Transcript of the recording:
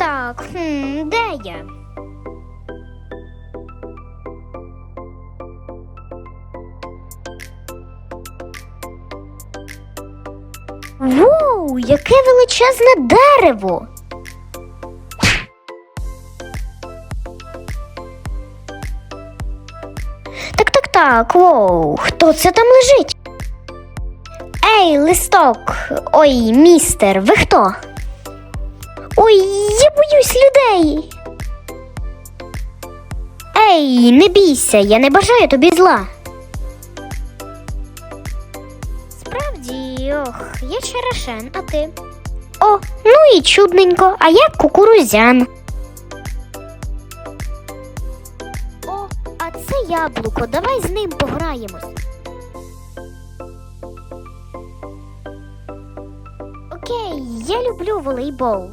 Так, хм, де я? Воу, яке величезне дерево. Так, так, так, воу, хто це там лежить? Ей, листок. Ой, містер, ви хто? Ой, я боюсь людей. Ей, не бійся, я не бажаю тобі зла. Справді, ох, я черешен, а ти? О, ну і чудненько, а я кукурузян. О, а це яблуко, давай з ним пограємось. Окей, я люблю волейбол.